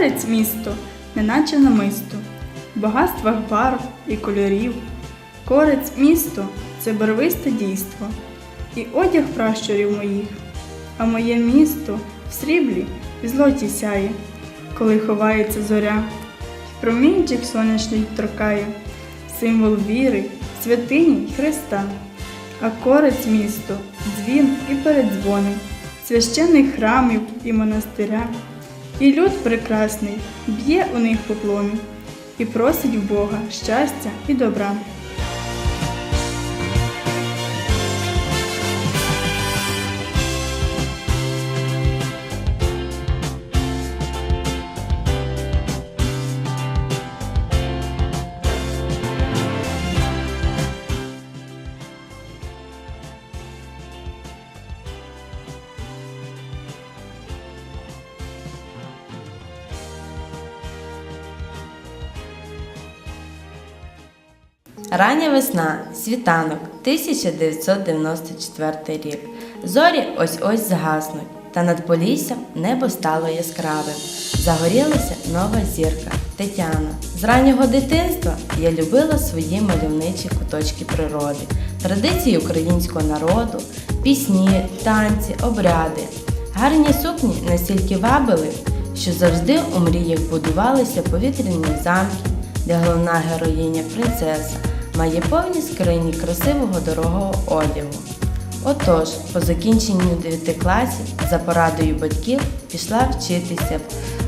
Корець місто, неначе намисто, багатствах барв і кольорів. Корець місто це барвисте дійство, і одяг пращурів моїх. А моє місто в сріблі і злоті сяє, коли ховається зоря, промінчик сонячний торкає, символ віри, святині й Христа. А корець місто, дзвін і передзвони, священних храмів і монастиря. І люд прекрасний б'є у них поклони і просить в Бога щастя і добра. Рання весна, світанок, 1994 рік. Зорі ось-ось згаснуть, та над поліссям небо стало яскравим. Загорілася нова зірка Тетяна. З раннього дитинства я любила свої мальовничі куточки природи, традиції українського народу, пісні, танці, обряди. Гарні сукні настільки вабили, що завжди у мріях будувалися повітряні замки, де головна героїня принцеса має повні скрині красивого дорогого одягу. Отож, по закінченню 9 класів за порадою батьків пішла вчитися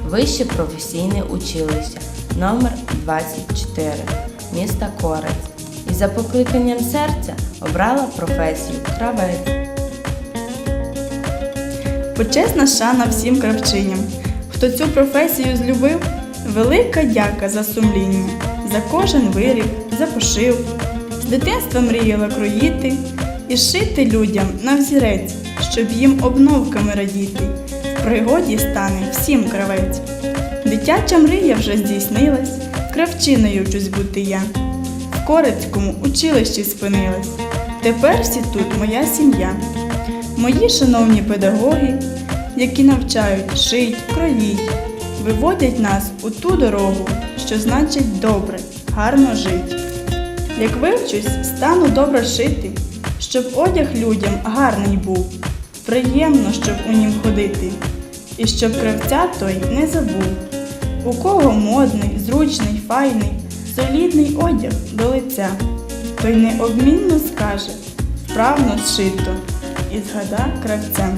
в вище професійне училище номер 24 міста Корець і за покликанням серця обрала професію кравець. Почесна шана всім кравчиням, хто цю професію злюбив, велика дяка за сумління, за кожен виріб, за пошив. З дитинства мріяла кроїти і шити людям на взірець, щоб їм обновками радіти. В пригоді стане всім кравець. Дитяча мрія вже здійснилась, кравчиною вчусь бути я. В Корецькому училищі спинилась. Тепер всі тут моя сім'я. Мої шановні педагоги, які навчають, шить, кроїть, виводять нас у ту дорогу, що значить добре, гарно жить. Як вивчусь, стану добре шити, щоб одяг людям гарний був, приємно, щоб у нім ходити, і щоб кравця той не забув. У кого модний, зручний, файний, солідний одяг до лиця, той неодмінно скаже, вправно зшито і згада кравця.